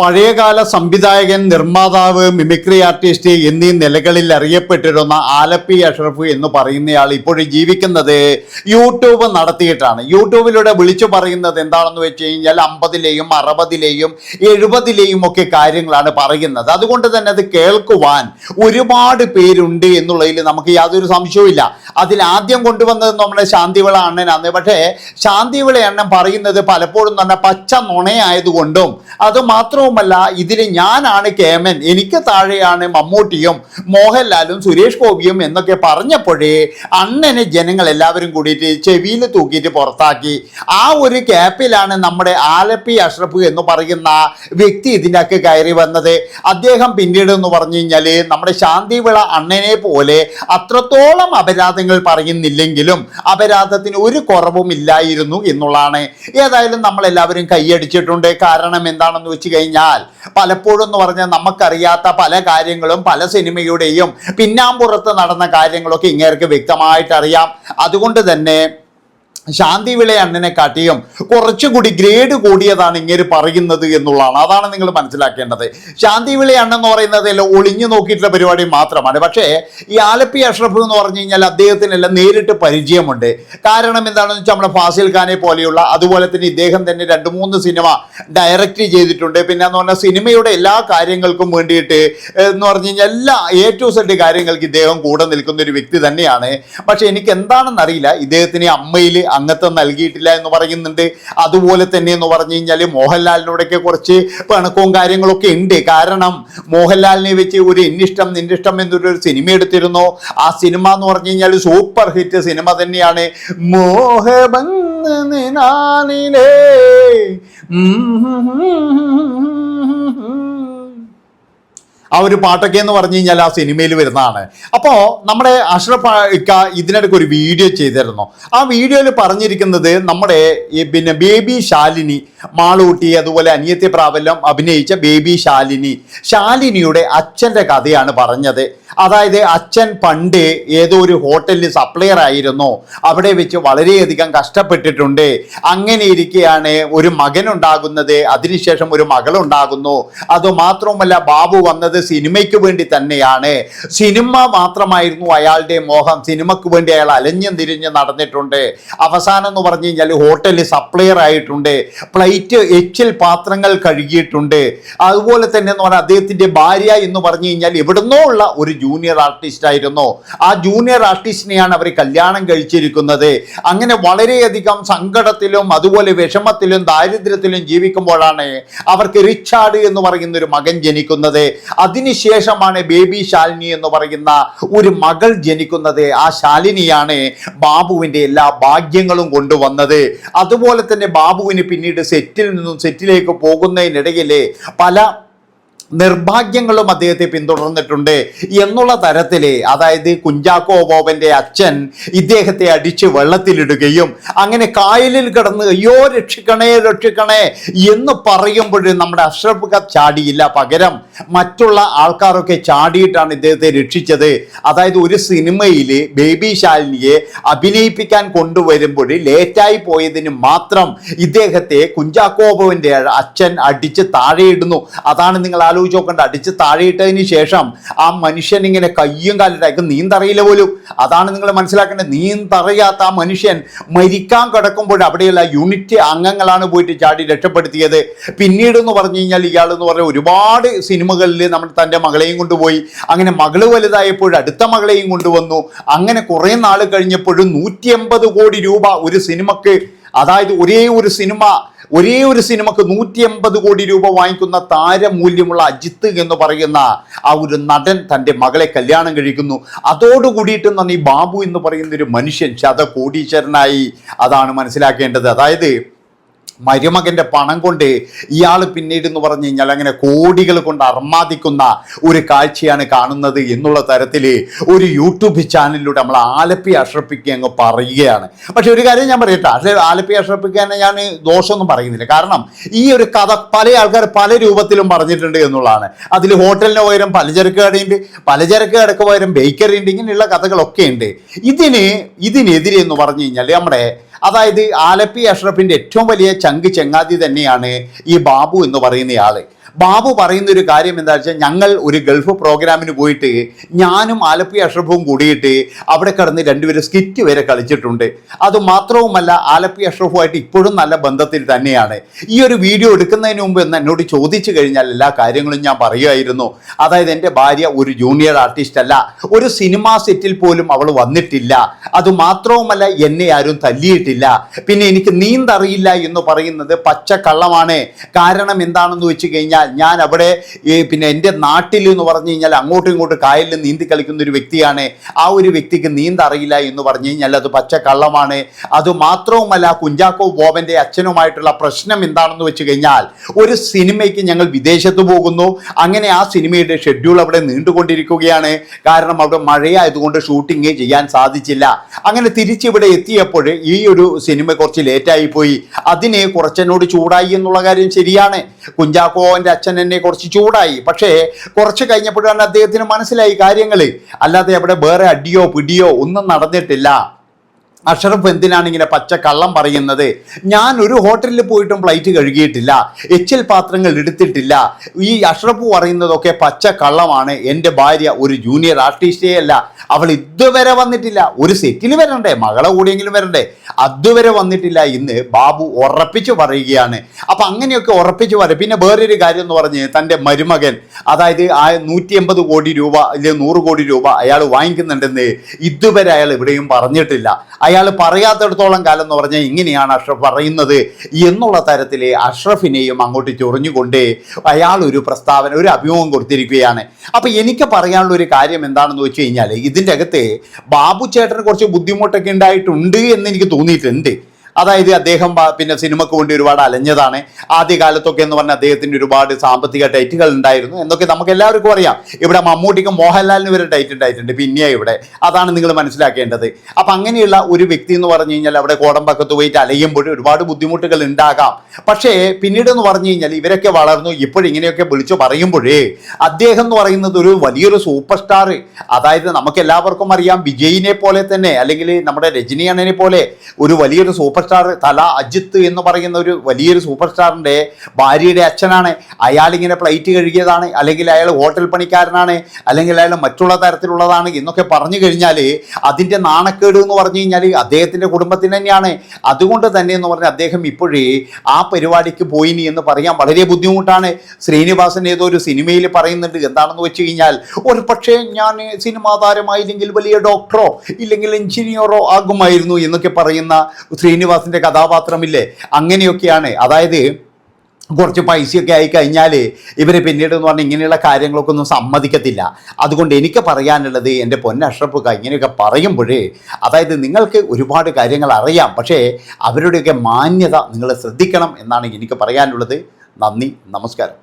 പഴയകാല സംവിധായകൻ നിർമ്മാതാവ് മിമിക്രി ആർട്ടിസ്റ്റ് എന്നീ നിലകളിൽ അറിയപ്പെട്ടിരുന്ന ആലപ്പി അഷ്റഫ് എന്ന് പറയുന്നയാൾ ഇപ്പോഴും ജീവിക്കുന്നത് യൂട്യൂബ് നടത്തിയിട്ടാണ്. യൂട്യൂബിലൂടെ വിളിച്ചു പറയുന്നത് എന്താണെന്ന് വെച്ച് കഴിഞ്ഞാൽ അമ്പതിലെയും അറുപതിലെയും എഴുപതിലെയും ഒക്കെ കാര്യങ്ങളാണ് പറയുന്നത്. അതുകൊണ്ട് തന്നെ അത് കേൾക്കുവാൻ ഒരുപാട് പേരുണ്ട് എന്നുള്ളതിൽ നമുക്ക് യാതൊരു സംശയവുമില്ല. അതിൽ ആദ്യം കൊണ്ടുവന്നത് നമ്മുടെ ശാന്തിവിള അണ്ണനാണ്. പക്ഷേ ശാന്തിവിള അണ്ണൻ പറയുന്നത് പലപ്പോഴും തന്നെ പച്ച നുണയായതുകൊണ്ടും അത് മാത്രവുമല്ല ഇതിൽ ഞാനാണ് കേമൻ എനിക്ക് താഴെയാണ് മമ്മൂട്ടിയും മോഹൻലാലും സുരേഷ് ഗോപിയും എന്നൊക്കെ പറഞ്ഞപ്പോഴേ അണ്ണനെ ജനങ്ങൾ എല്ലാവരും കൂടിയിട്ട് ചെവിയിൽ തൂക്കിയിട്ട് പുറത്താക്കി. ആ ഒരു ക്യാപ്പിലാണ് നമ്മുടെ ആലപ്പി അഷ്റഫ് എന്ന് പറയുന്ന വ്യക്തി ഇതിന്റെ അക്ക് കയറി വന്നത്. അദ്ദേഹം പിന്നീട് എന്ന് പറഞ്ഞു കഴിഞ്ഞാൽ നമ്മുടെ ശാന്തിവിള അണ്ണനെ പോലെ അത്രത്തോളം അപരാധങ്ങൾ പറയുന്നില്ലെങ്കിലും അപരാധത്തിന് ഒരു കുറവും ഇല്ലായിരുന്നു എന്നുള്ളതാണ്. ഏതായാലും നമ്മളെല്ലാവരും കൈയടിച്ചിട്ടുണ്ട്. കാരണം എന്താണെന്ന് വെച്ച് കഴിഞ്ഞാൽ പലപ്പോഴും എന്ന് പറഞ്ഞാൽ നമുക്കറിയാത്ത പല കാര്യങ്ങളും പല സിനിമയുടെയും പിന്നാമ്പുറത്ത് നടന്ന കാര്യങ്ങളൊക്കെ ഇങ്ങേർക്ക് വ്യക്തമായിട്ട് അറിയാം അതുകൊണ്ട് തന്നെ ശാന്തി വിള അണ്ണനെ കാട്ടിയും കുറച്ചുകൂടി ഗ്രേഡ് കൂടിയതാണ് ഇങ്ങനെ പറയുന്നത് എന്നുള്ളതാണ്. അതാണ് നിങ്ങൾ മനസ്സിലാക്കേണ്ടത്. ശാന്തി വിള അണ്ണൻ എന്ന് പറയുന്നത് എല്ലാം ഒളിഞ്ഞു നോക്കിയിട്ടുള്ള പരിപാടി മാത്രമാണ്. പക്ഷേ ഈ ആലപ്പി അഷ്റഫ് എന്ന് പറഞ്ഞു കഴിഞ്ഞാൽ അദ്ദേഹത്തിനെല്ലാം നേരിട്ട് പരിചയമുണ്ട്. കാരണം എന്താണെന്ന് വെച്ചാൽ നമ്മുടെ ഫാസിൽ ഖാനെ പോലെയുള്ള അതുപോലെ തന്നെ ഇദ്ദേഹം തന്നെ രണ്ട് മൂന്ന് സിനിമ ഡയറക്റ്റ് ചെയ്തിട്ടുണ്ട്. പിന്നെ എന്ന് പറഞ്ഞാൽ സിനിമയുടെ എല്ലാ കാര്യങ്ങൾക്കും വേണ്ടിയിട്ട് എന്ന് പറഞ്ഞു കഴിഞ്ഞാൽ എല്ലാ എ ടു സെഡ് കാര്യങ്ങൾക്ക് ഇദ്ദേഹം കൂടെ നിൽക്കുന്ന ഒരു വ്യക്തി തന്നെയാണ്. പക്ഷെ എനിക്ക് എന്താണെന്നറിയില്ല ഇദ്ദേഹത്തിന് അമ്മയിൽ അംഗത്വം നൽകിയിട്ടില്ല എന്ന് പറയുന്നുണ്ട്. അതുപോലെ തന്നെ എന്ന് പറഞ്ഞു കഴിഞ്ഞാൽ മോഹൻലാലിനോടൊക്കെ കുറച്ച് പിണക്കവും കാര്യങ്ങളൊക്കെ ഉണ്ട്. കാരണം മോഹൻലാലിനെ വെച്ച് ഒരു എന്നിഷ്ടം നിന്നിഷ്ടം എന്നൊരു സിനിമ എടുത്തിരുന്നു. ആ സിനിമ എന്ന് പറഞ്ഞു കഴിഞ്ഞാൽ സൂപ്പർ ഹിറ്റ് സിനിമ തന്നെയാണ്. മോഹബന്ധനാനിലേ ആ ഒരു പാട്ടൊക്കെ എന്ന് പറഞ്ഞു കഴിഞ്ഞാൽ ആ സിനിമയിൽ വരുന്നതാണ്. അപ്പോൾ നമ്മുടെ അഷ്റഫ് ഇക്ക ഇതിനിടയ്ക്ക് ഒരു വീഡിയോ ചെയ്തിരുന്നു. ആ വീഡിയോയിൽ പറഞ്ഞിരിക്കുന്നത് നമ്മുടെ പിന്നെ ബേബി ശാലിനി മാളൂട്ടി അതുപോലെ അനിയത്തി പ്രാബല്യം അഭിനയിച്ച ബേബി ശാലിനി. ശാലിനിയുടെ അച്ഛന്റെ കഥയാണ് പറഞ്ഞത്. അതായത് അച്ഛൻ പണ്ട് ഏതോ ഒരു ഹോട്ടലിൽ സപ്ലയർ ആയിരുന്നു. അവിടെ വെച്ച് വളരെയധികം കഷ്ടപ്പെട്ടിട്ടുണ്ട്. അങ്ങനെ ഇരിക്കെയാണ് ഒരു മകൻ ഉണ്ടാകുന്നത് അതിനുശേഷം ഒരു മകളുണ്ടാകുന്നു. അതുമാത്രവുമല്ല ബാബു വന്നത് സിനിമയ്ക്ക് വേണ്ടി തന്നെയാണ്. സിനിമ മാത്രമായിരുന്നു അയാളുടെ മോഹം. സിനിമയ്ക്ക് വേണ്ടി അയാൾ അലഞ്ഞു തിരിഞ്ഞ് നടന്നിട്ടുണ്ട്. അവസാനം എന്ന് പറഞ്ഞു കഴിഞ്ഞാൽ ഹോട്ടലിൽ സപ്ലയർ ആയിട്ടുണ്ട്. പ്ലേറ്റ് എച്ചിൽ പാത്രങ്ങൾ കഴുകിയിട്ടുണ്ട്. അതുപോലെ തന്നെ എന്ന് പറഞ്ഞാൽ അദ്ദേഹത്തിന്റെ ഭാര്യ എന്ന് പറഞ്ഞു കഴിഞ്ഞാൽ എവിടുന്നോ ഉള്ള ഒരു ജൂനിയർ ആർട്ടിസ്റ്റ് ആയിരുന്നു? ആ ജൂനിയർ ആർട്ടിസ്റ്റിനെയാണ് അവർ കല്യാണം കഴിച്ചിരിക്കുന്നത്. അങ്ങനെ വളരെയധികം സങ്കടത്തിലും അതുപോലെ വിഷമത്തിലും ദാരിദ്ര്യത്തിലും ജീവിക്കുമ്പോഴാണ് അവർക്ക് റിച്ചാർഡ് എന്ന് പറയുന്ന ഒരു മകൻ ജനിക്കുന്നത്. അതിനുശേഷമാണ് ബേബി ശാലിനി എന്ന് പറയുന്ന ഒരു മകൾ ജനിക്കുന്നത്. ആ ശാലിനിയാണ് ബാബുവിന്റെ എല്ലാ ഭാഗ്യങ്ങളും കൊണ്ടുവന്നത്. അതുപോലെ തന്നെ ബാബുവിന് പിന്നീട് സെറ്റിൽ നിന്നും സെറ്റിലേക്ക് പോകുന്നതിനിടയിൽ പല നിർഭാഗ്യങ്ങളും അദ്ദേഹത്തെ പിന്തുടർന്നിട്ടുണ്ട് എന്നുള്ള തരത്തിൽ അതായത് കുഞ്ചാക്കോ ബോബന്റെ അച്ഛൻ ഇദ്ദേഹത്തെ അടിച്ച് വെള്ളത്തിലിടുകയും അങ്ങനെ കായലിൽ കിടന്ന് അയ്യോ രക്ഷിക്കണേ രക്ഷിക്കണേ എന്ന് പറയുമ്പോഴും നമ്മുടെ അഷ്റഫ് ഖത്ത് ചാടിയില്ല. പകരം മറ്റുള്ള ആൾക്കാരൊക്കെ ചാടിയിട്ടാണ് ഇദ്ദേഹത്തെ രക്ഷിച്ചത്. അതായത് ഒരു സിനിമയിൽ ബേബി ശാലിനിയെ അഭിനയിപ്പിക്കാൻ കൊണ്ടുവരുമ്പോൾ ലേറ്റായി പോയതിന് മാത്രം ഇദ്ദേഹത്തെ കുഞ്ചാക്കോബോവിന്റെ അച്ഛൻ അടിച്ച് താഴെയിടുന്നു. അതാണ് നിങ്ങൾ ആലോചിച്ച് നോക്കണ്ട. അടിച്ച് താഴെയിട്ടതിന് ശേഷം ആ മനുഷ്യൻ ഇങ്ങനെ കയ്യും കാലിട്ടായിരിക്കും നീന്തറിയില്ല പോലും. അതാണ് നിങ്ങൾ മനസ്സിലാക്കേണ്ടത്. നീന്തറിയാത്ത ആ മനുഷ്യൻ മരിക്കാൻ കിടക്കുമ്പോൾ അവിടെയുള്ള യൂണിറ്റ് അംഗങ്ങളാണ് പോയിട്ട് ചാടി രക്ഷപ്പെടുത്തിയത്. പിന്നീട് എന്ന് പറഞ്ഞു കഴിഞ്ഞാൽ ഇയാൾ എന്ന് പറഞ്ഞ ഒരുപാട് സിനിമകളിൽ നമ്മൾ തന്റെ മകളെയും കൊണ്ടുപോയി. അങ്ങനെ മകൾ വലുതായപ്പോൾ അടുത്ത മകളെയും കൊണ്ടുവന്നു. അങ്ങനെ കുറേ നാൾ കഴിഞ്ഞപ്പോഴും നൂറ്റി കോടി രൂപ ഒരു സിനിമക്ക് അതായത് ഒരേ ഒരു സിനിമ ഒരേ ഒരു സിനിമക്ക് നൂറ്റി എൺപത് കോടി രൂപ വാങ്ങിക്കുന്ന താരമൂല്യമുള്ള അജിത്ത് എന്ന് പറയുന്ന ആ ഒരു നടൻ തന്റെ മകളെ കല്യാണം കഴിക്കുന്നു. അതോടുകൂടിയിട്ട് നന്ദി ബാബു എന്ന് പറയുന്ന ഒരു മനുഷ്യൻ ശത കോടീശ്വരനായി അതാണ് മനസ്സിലാക്കേണ്ടത്. അതായത് മരുമകന്റെ പണം കൊണ്ട് ഇയാൾ പിന്നീട് എന്ന് പറഞ്ഞു കഴിഞ്ഞാൽ അങ്ങനെ കോടികൾ കൊണ്ട് അർമാദിക്കുന്ന ഒരു കാഴ്ചയാണ് കാണുന്നത് എന്നുള്ള തരത്തിൽ ഒരു യൂട്യൂബ് ചാനലിലൂടെ നമ്മൾ ആലപ്പി അഷ്റപ്പിക്ക് അങ്ങ് പറയുകയാണ്. പക്ഷെ ഒരു കാര്യം ഞാൻ പറയട്ടെ പക്ഷേ ആലപ്പി അഷ്റപ്പിക്കാൻ ഞാൻ ദോഷമൊന്നും പറയുന്നില്ല. കാരണം ഈ ഒരു കഥ പല ആൾക്കാർ പല രൂപത്തിലും പറഞ്ഞിട്ടുണ്ട് എന്നുള്ളതാണ്. അതിൽ ഹോട്ടലിന് പകരം പലചരക്ക് കടയുണ്ട് പലചരക്ക് കടക്ക് പകരം ബേക്കറി ഉണ്ട് ഇങ്ങനെയുള്ള കഥകളൊക്കെ ഉണ്ട്. ഇതിന് ഇതിനെതിരെ എന്ന് പറഞ്ഞു കഴിഞ്ഞാൽ നമ്മുടെ അതായത് ആലപ്പി അഷ്റഫിന്റെ ഏറ്റവും വലിയ ചങ്ക് ചെങ്ങാതി തന്നെയാണ് ഈ ബാബു എന്ന് പറയുന്ന ആൾ. ബാബു പറയുന്ന ഒരു കാര്യം എന്താ വെച്ചാൽ ഞങ്ങൾ ഒരു ഗൾഫ് പ്രോഗ്രാമിന് പോയിട്ട് ഞാനും ആലപ്പി അഷ്റഫും കൂടിയിട്ട് അവിടെ കിടന്ന് രണ്ടുപേരും സ്കിറ്റ് വരെ കളിച്ചിട്ടുണ്ട്. അത് മാത്രവുമല്ല ആലപ്പി അഷ്റഫുമായിട്ട് ഇപ്പോഴും നല്ല ബന്ധത്തിൽ തന്നെയാണ്. ഈ ഒരു വീഡിയോ എടുക്കുന്നതിന് മുമ്പ് എന്ന് എന്നോട് ചോദിച്ചു കഴിഞ്ഞാൽ എല്ലാ കാര്യങ്ങളും ഞാൻ പറയുമായിരുന്നു. അതായത് എന്റെ ഭാര്യ ഒരു ജൂനിയർ ആർട്ടിസ്റ്റ് അല്ല. ഒരു സിനിമാ സെറ്റിൽ പോലും അവൾ വന്നിട്ടില്ല. അത് മാത്രവുമല്ല എന്നെ ആരും തല്ലിയിട്ടില്ല. പിന്നെ എനിക്ക് നീന്തറിയില്ല എന്ന് പറയുന്നത് പച്ചക്കള്ളമാണ്. കാരണം എന്താണെന്ന് വെച്ച് കഴിഞ്ഞാൽ ഞാൻ അവിടെ ഈ പിന്നെ എന്റെ നാട്ടിൽ എന്ന് പറഞ്ഞു കഴിഞ്ഞാൽ അങ്ങോട്ടും ഇങ്ങോട്ടും കായലിൽ നീന്തി കളിക്കുന്ന ഒരു വ്യക്തിയാണ്. ആ ഒരു വ്യക്തിക്ക് നീന്തറിയില്ല എന്ന് പറഞ്ഞു കഴിഞ്ഞാൽ അത് പച്ച കള്ളമാണ്. അത് മാത്രവുമല്ല കുഞ്ചാക്കോ ബോബന്റെ അച്ഛനുമായിട്ടുള്ള പ്രശ്നം എന്താണെന്ന് വെച്ച് കഴിഞ്ഞാൽ ഒരു സിനിമയ്ക്ക് ഞങ്ങൾ വിദേശത്ത് പോകുന്നു. അങ്ങനെ ആ സിനിമയുടെ ഷെഡ്യൂൾ അവിടെ നീണ്ടുകൊണ്ടിരിക്കുകയാണ്. കാരണം അവിടെ മഴയായതുകൊണ്ട് ഷൂട്ടിങ് ചെയ്യാൻ സാധിച്ചില്ല. അങ്ങനെ തിരിച്ചിവിടെ എത്തിയപ്പോൾ ഈ ഒരു സിനിമ കുറച്ച് ലേറ്റായി പോയി. അതിനെ കുറച്ചെന്നോട് ചൂടായി എന്നുള്ള കാര്യം ശരിയാണ്. കുഞ്ചാക്കോന്റെ അച്ഛൻ എന്നെ കുറച്ച് ചൂടായി. പക്ഷേ കുറച്ച് കഴിഞ്ഞപ്പോഴാണ് അദ്ദേഹത്തിന് മനസ്സിലായി കാര്യങ്ങൾ അല്ലാതെ അവിടെ വേറെ അടിയോ പിടിയോ ഒന്നും നടന്നിട്ടില്ല. അഷറഫ് എന്തിനാണ് ഇങ്ങനെ പച്ച കള്ളം പറയുന്നത്? ഞാൻ ഒരു ഹോട്ടലിൽ പോയിട്ടും ഫ്ലൈറ്റ് കഴുകിയിട്ടില്ല. എച്ചിൽ പാത്രങ്ങൾ എടുത്തിട്ടില്ല. ഈ അഷറഫ് പറയുന്നതൊക്കെ പച്ച കള്ളമാണ്. എന്റെ ഭാര്യ ഒരു ജൂനിയർ ആർട്ടിസ്റ്റേ അല്ല. അവൾ ഇതുവരെ വന്നിട്ടില്ല. ഒരു സെറ്റിൽ വരണ്ടേ? മകളെ കൂടിയെങ്കിലും വരണ്ടേ? അതുവരെ വന്നിട്ടില്ല ഇന്ന് ബാബു ഉറപ്പിച്ചു പറയുകയാണ്. അപ്പം അങ്ങനെയൊക്കെ ഉറപ്പിച്ചു പറയും. പിന്നെ വേറൊരു കാര്യം എന്ന് പറഞ്ഞ് തന്റെ മരുമകൻ അതായത് ആ നൂറ്റി എൺപത് കോടി രൂപ അല്ലെങ്കിൽ നൂറ് കോടി രൂപ അയാൾ വാങ്ങിക്കുന്നുണ്ടെന്ന് ഇതുവരെ അയാൾ എവിടെയും പറഞ്ഞിട്ടില്ല. അയാൾ പറയാത്തിടത്തോളം കാലം എന്ന് പറഞ്ഞാൽ ഇങ്ങനെയാണ് അഷ്റഫ് പറയുന്നത് എന്നുള്ള തരത്തിൽ അഷ്റഫിനെയും അങ്ങോട്ട് ചൊറിഞ്ഞുകൊണ്ട് അയാൾ ഒരു പ്രസ്താവന ഒരു അഭിമുഖം കൊടുത്തിരിക്കുകയാണ്. അപ്പോൾ എനിക്ക് പറയാനുള്ള ഒരു കാര്യം എന്താണെന്ന് വെച്ച് കഴിഞ്ഞാൽ ഇതിന്റെ അകത്ത് ബാബു ചേട്ടന് കുറച്ച് ബുദ്ധിമുട്ടൊക്കെ ഉണ്ടായിട്ടുണ്ട് എന്ന് എനിക്ക് 一点点 അതായത് അദ്ദേഹം പിന്നെ സിനിമക്ക് വേണ്ടി ഒരുപാട് അലഞ്ഞതാണ്. ആദ്യ കാലത്തൊക്കെ എന്ന് പറഞ്ഞാൽ അദ്ദേഹത്തിന് ഒരുപാട് സാമ്പത്തിക ടൈറ്റുകൾ ഉണ്ടായിരുന്നു. എന്നൊക്കെ നമുക്ക് എല്ലാവർക്കും അറിയാം. ഇവിടെ മമ്മൂട്ടിക്കും മോഹൻലാലിന് വരെ ടൈറ്റ് ഉണ്ടായിട്ടുണ്ട്. പിന്നെ ഇവിടെ. അതാണ് നിങ്ങൾ മനസ്സിലാക്കേണ്ടത്. അപ്പം അങ്ങനെയുള്ള ഒരു വ്യക്തി എന്ന് പറഞ്ഞു കഴിഞ്ഞാൽ അവിടെ കോടമ്പക്കത്ത് പോയിട്ട് അലയുമ്പോൾ ഒരുപാട് ബുദ്ധിമുട്ടുകൾ ഉണ്ടാകാം. പക്ഷേ പിന്നീട് എന്ന് പറഞ്ഞു കഴിഞ്ഞാൽ ഇവരൊക്കെ വളർന്നു. ഇപ്പോഴിങ്ങനെയൊക്കെ വിളിച്ചു പറയുമ്പോഴേ അദ്ദേഹം എന്ന് പറയുന്നത് ഒരു വലിയൊരു സൂപ്പർ സ്റ്റാർ അതായത് നമുക്ക് എല്ലാവർക്കും അറിയാം വിജയിനെ പോലെ തന്നെ അല്ലെങ്കിൽ നമ്മുടെ രജനി അണ്ണനെ പോലെ ഒരു വലിയൊരു സൂപ്പർ സ്റ്റാർ തല അജിത്ത് എന്ന് പറയുന്ന ഒരു വലിയൊരു സൂപ്പർ സ്റ്റാറിന്റെ ഭാര്യയുടെ അച്ഛനാണ്. അയാളിങ്ങനെ പ്ലേറ്റ് കഴുകിയതാണ്. അല്ലെങ്കിൽ അയാൾ ഹോട്ടൽ പണിക്കാരനാണ്. അല്ലെങ്കിൽ അയാൾ മറ്റുള്ള തരത്തിലുള്ളതാണ് എന്നൊക്കെ പറഞ്ഞു കഴിഞ്ഞാൽ അതിന്റെ നാണക്കേട് എന്ന് പറഞ്ഞു കഴിഞ്ഞാൽ അദ്ദേഹത്തിന്റെ കുടുംബത്തിന് തന്നെയാണ്. അതുകൊണ്ട് തന്നെ എന്ന് പറഞ്ഞാൽ അദ്ദേഹം ഇപ്പോഴേ ആ പരിപാടിക്ക് പോയിനി എന്ന് പറയാൻ വളരെ ബുദ്ധിമുട്ടാണ്. ശ്രീനിവാസൻ ഏതോ ഒരു സിനിമയിൽ പറയുന്നുണ്ട്. എന്താണെന്ന് വെച്ച് കഴിഞ്ഞാൽ ഒരു പക്ഷേ ഞാൻ സിനിമാ താരമായില്ലെങ്കിൽ വലിയ ഡോക്ടറോ ഇല്ലെങ്കിൽ എഞ്ചിനീയറോ ആകുമായിരുന്നു എന്നൊക്കെ പറയുന്ന ശ്രീനിവാസിന്റെ കഥാപാത്രമില്ലേ? അങ്ങനെയൊക്കെയാണ്. അതായത് കുറച്ച് പൈസയൊക്കെ ആയി കഴിഞ്ഞാൽ ഇവർ പിന്നീട് എന്ന് പറഞ്ഞാൽ ഇങ്ങനെയുള്ള കാര്യങ്ങളൊക്കെ ഒന്നും സമ്മതിക്കത്തില്ല. അതുകൊണ്ട് എനിക്ക് പറയാനുള്ളത് എന്റെ പൊന്നഷ്റഫുക ഇങ്ങനെയൊക്കെ പറയുമ്പോഴേ അതായത് നിങ്ങൾക്ക് ഒരുപാട് കാര്യങ്ങൾ അറിയാം പക്ഷേ അവരുടെയൊക്കെ മാന്യത നിങ്ങൾ ശ്രദ്ധിക്കണം എന്നാണ് എനിക്ക് പറയാനുള്ളത്. നന്ദി നമസ്കാരം.